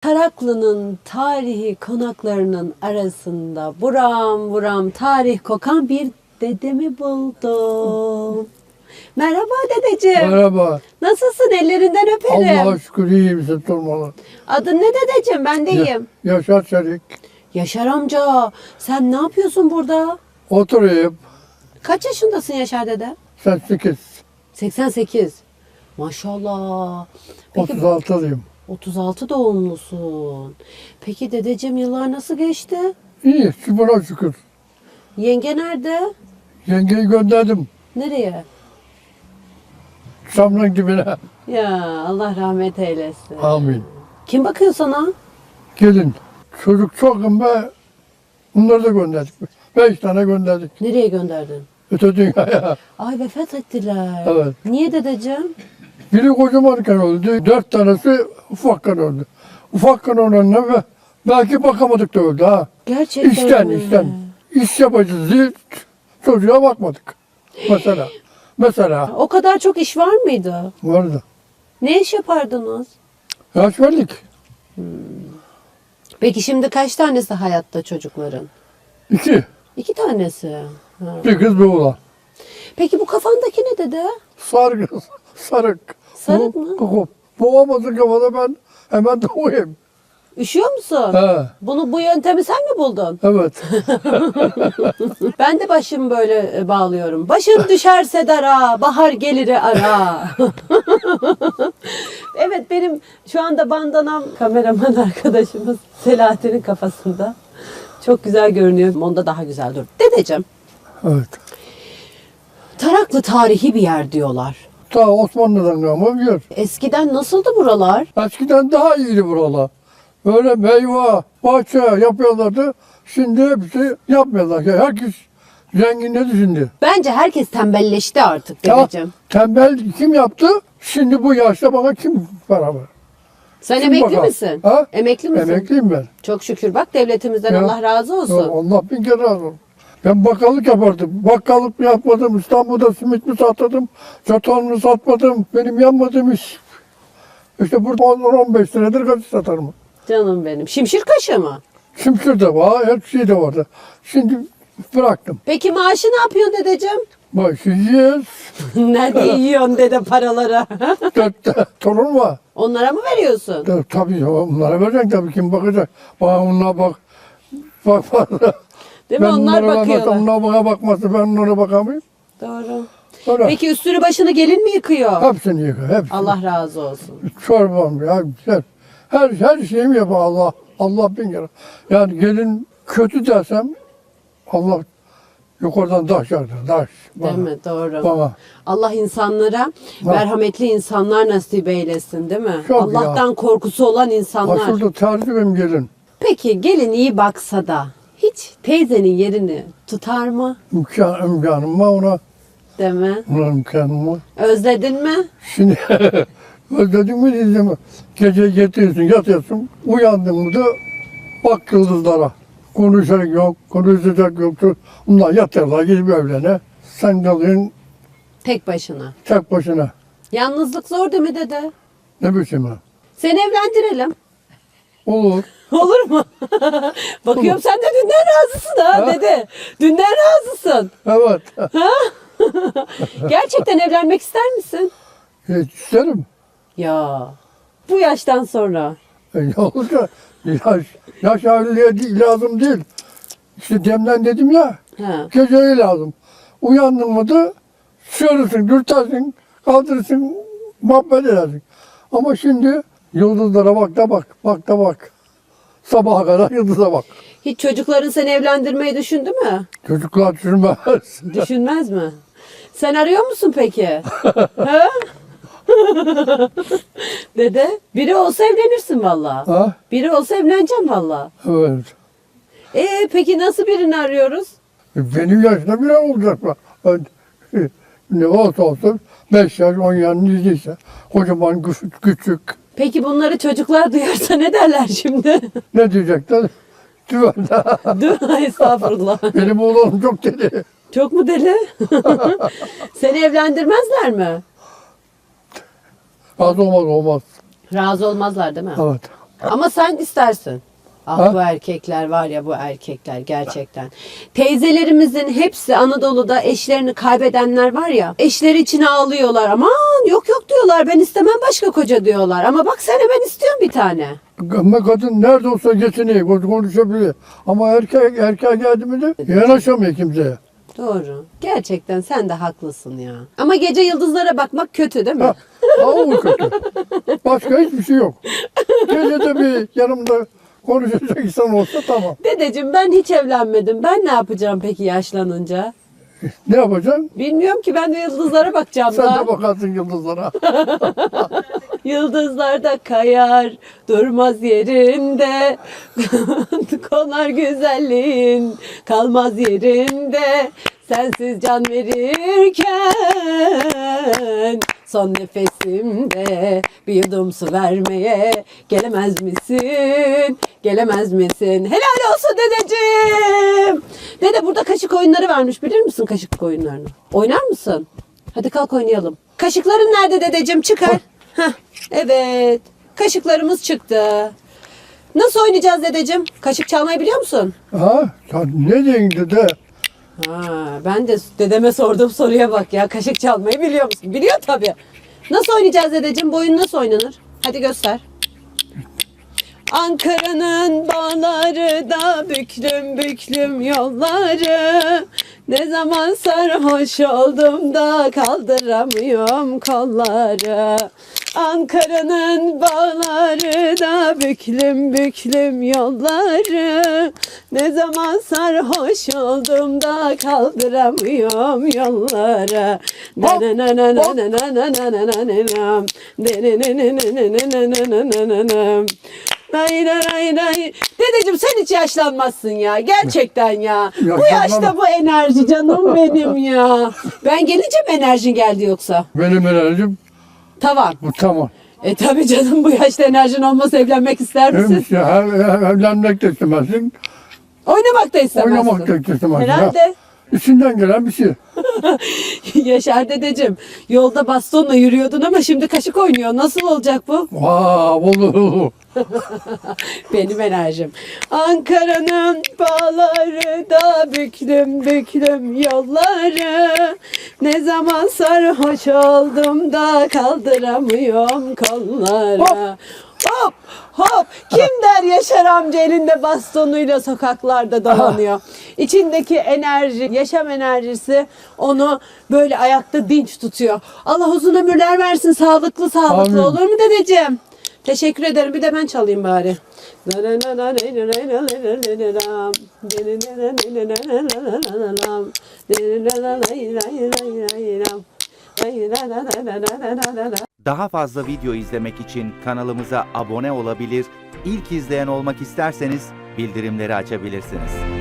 Taraklı'nın tarihi konaklarının arasında buram buram tarih kokan bir dedemi buldum. Merhaba dedeciğim. Merhaba. Nasılsın? Ellerinden öperim. Allah'a şükür iyiyim siz sormalı. Adın ne dedeciğim? Ben de iyiyim. Yaşar Çelik. Yaşar amca, sen ne yapıyorsun burada? Oturayım. Kaç yaşındasın Yaşar dede? Sen 8. 88. Maşallah. Peki 36'lıyım. 36 doğumlusun. Peki dedeciğim yıllar nasıl geçti? İyi. Buna şükür. Yenge nerede? Yengeyi gönderdim. Nereye? Çamlığın dibine. Ya Allah rahmet eylesin. Amin. Kim bakıyor sana? Gelin. Çocuk çok be. Bunları da gönderdik. Beş tane gönderdik. Nereye gönderdin? Öte dünyaya. Ay vefat ettiler. Evet. Niye dedeciğim? Biri kocamanken öldü. Dört tanesi ufakken öldü. Ufakken ölenler ve belki bakamadık da öldü ha. Gerçekten İşten mi? işten. İş yapacağız diye çocuğa bakmadık. Mesela. Mesela O kadar çok iş var mıydı? vardı. Ne iş yapardınız? Yaş verdik. Peki şimdi kaç tanesi hayatta çocukların? İki. İki tanesi. Ha. Bir kız bir oğlan. Peki bu kafandaki ne dede? Sarık. Sarık. Sarık mı? Bu, boğamazın kafada ben hemen doğayım. Üşüyor musun? He. Bunu bu yöntemi sen mi buldun? Evet. Ben de başımı böyle e, bağlıyorum. Başın düşerse dara, bahar geliri ara. evet benim şu anda bandanam kameraman arkadaşımız Selahattin'in kafasında. Çok güzel görünüyor. Onda daha güzel dur. Dedeciğim, Evet. Taraklı tarihi bir yer diyorlar. Ta Osmanlı'dan kalma bir yer. Eskiden nasıldı buralar? Eskiden daha iyiydi buralar. Böyle meyve, bahçe yapıyorlardı. Şimdi hepsi yapmıyorlar. Herkes zenginledi şimdi. Bence herkes tembelleşti artık Ya, dedeciğim. tembel kim yaptı? Şimdi bu yaşta bana kim para ver? Sen Kim emekli bakar? misin? Ha? Emekli misin? Emekliyim ben. Çok şükür bak devletimizden Ya. Allah razı olsun. Allah bin kere razı olsun. Ben bakkallık yapardım. Bakkallık yapmadım. İstanbul'da simit mi satmadım? Çatal mı satmadım? Benim yanmadığım iş. İşte burada 10-15 senedir gazete satarım. Canım benim. Şimşir kaşı mı? Şimşir de var, her şey de vardı. Şimdi bıraktım. Peki maaşı ne yapıyorsun dedeciğim? Başlayacağız. Nerede yiyorsun dede paraları? Dörtte torun var. Onlara mı veriyorsun? De, tabii onlara vereceksin tabii kim bakacak. Bana onlara bak. Bak bak. Değil mi? Onlar onlara bakıyorlar. bakmasam, onlar bana bakmazsa ben onlara bakamayayım. Doğru. Öyle. Peki üstünü başını gelin mi yıkıyor? Hepsini yıkar. Hepsini. Allah razı olsun. Çorbam ya. Her, her, her şeyimi yapar Allah. Allah bin kere. Yani gelin kötü dersem Allah yukarıdan taş yağdır. Taş. Değil mi? Doğru. Bana. Allah insanlara merhametli insanlar nasip eylesin değil mi? Çok Allah'tan korkusu olan insanlar. Başurda tercihim gelin. Peki gelin iyi baksa da hiç teyzenin yerini tutar mı? İmkan, imkanım var ona. Mi? Ona imkanım var. Özledin mi? Şimdi özledim mi dedim mi? Gece getiriyorsun, yatıyorsun. Uyandın da bak yıldızlara. Konuşacak yok, konuşacak yok. Bunlar yatarlar gidip evlerine. Sen kalıyorsun Tek başına. tek başına. Yalnızlık zor değil mi dede? Ne biçim ha? Seni evlendirelim. Olur. Olur mu? Bakıyorum sen de dünden razısın ha, Ha? dede. Dünden razısın. Evet. Gerçekten evlenmek ister misin? Hiç isterim. Ya bu yaştan sonra. E, ya olacak. Yaş, yaş evliliğe lazım değil. İşte demden dedim ya. Ha. Geceye lazım. Uyandın mı da sürürsün, dürtersin, kaldırırsın, muhabbet edersin. Ama şimdi yıldızlara bak da bak, bak da bak. Sabaha kadar yıldıza bak. Hiç çocukların seni evlendirmeyi düşündü mü? Çocuklar düşünmez. Düşünmez mi? Sen arıyor musun peki? ha? Dede, biri olsa evlenirsin valla. ha? Biri olsa evleneceğim valla. Evet. Ee peki nasıl birini arıyoruz? Benim yaşta bile olacak mı? Ne olsa olsun 5 yaş 10 yaş neyse kocaman küçük, küçük Peki bunları çocuklar duyarsa ne derler şimdi? ne diyecekler? Duvarda. Dur estağfurullah. Benim oğlum çok deli. Çok mu deli? Seni evlendirmezler mi? Razı olmaz olmaz. Razı olmazlar değil mi? Evet. Ama sen istersin. Ah ha? bu erkekler var ya bu erkekler gerçekten. Teyzelerimizin hepsi Anadolu'da eşlerini kaybedenler var ya. Eşleri için ağlıyorlar. Aman yok yok diyorlar. Ben istemem başka koca diyorlar. Ama bak sen hemen istiyorsun bir tane. Ama kadın nerede olsa geçiniyor, konuşabiliyor. Ama erkek, erkeğe geldi mi de yanaşamıyor kimseye. Doğru. Gerçekten sen de haklısın ya. Ama gece yıldızlara bakmak kötü değil mi? Ha, ha o kötü. Başka hiçbir şey yok. Gece de bir yanımda konuşacak insan olsa tamam. Dedeciğim ben hiç evlenmedim. Ben ne yapacağım peki yaşlanınca? Ne yapacaksın? Bilmiyorum ki ben de yıldızlara bakacağım Sen daha. de bakarsın yıldızlara. Yıldızlar da kayar, durmaz yerinde. Konar güzelliğin, kalmaz yerinde. Sensiz can verirken Son nefesimde bir yudum su vermeye gelemez misin? Gelemez misin? Helal olsun dedeciğim. Dede burada kaşık oyunları varmış. Bilir misin kaşık oyunlarını? Oynar mısın? Hadi kalk oynayalım. Kaşıkların nerede dedeciğim? Çıkar. Heh, evet. Kaşıklarımız çıktı. Nasıl oynayacağız dedeciğim? Kaşık çalmayı biliyor musun? Ha, ne dedin dede? Ha, ben de dedeme sorduğum soruya bak ya. Kaşık çalmayı biliyor musun? Biliyor tabii. Nasıl oynayacağız dedeciğim? Bu oyun nasıl oynanır? Hadi göster. Ankara'nın bağları da büklüm büklüm yolları ne zaman sarhoş oldum da kaldıramıyorum kolları. Ankara'nın bağları da büklüm büklüm yolları. Ne zaman sarhoş oldum da kaldıramıyorum yolları. Hop, hop. Nay nay nay. Dedeciğim sen hiç yaşlanmazsın ya. Gerçekten ya. Bu yaşta bu enerji canım benim ya. Ben gelince mi enerjin geldi yoksa? Benim enerjim Tavan. bu tamam. E tabi canım bu yaşta enerjin olmasa evlenmek ister misin? Hem, hem, evlenmek de istemezsin, Oynamak da istemezsin. oynamak da istemezsin. Herhalde. İçinden gelen bir şey. Yaşar dedeciğim yolda bastonla yürüyordun ama şimdi kaşık oynuyor. Nasıl olacak bu? Aa, olur, olur. Benim enerjim. Ankara'nın bağları da büklüm büklüm yolları. Ne zaman sarhoş oldum da kaldıramıyorum kolları. Hop hop kim der Yaşar amca elinde bastonuyla sokaklarda dolanıyor. İçindeki enerji, yaşam enerjisi onu böyle ayakta dinç tutuyor. Allah uzun ömürler versin, sağlıklı sağlıklı Amin. olur mu dedeciğim? Teşekkür ederim. Bir de ben çalayım bari. Daha fazla video izlemek için kanalımıza abone olabilir, ilk izleyen olmak isterseniz bildirimleri açabilirsiniz.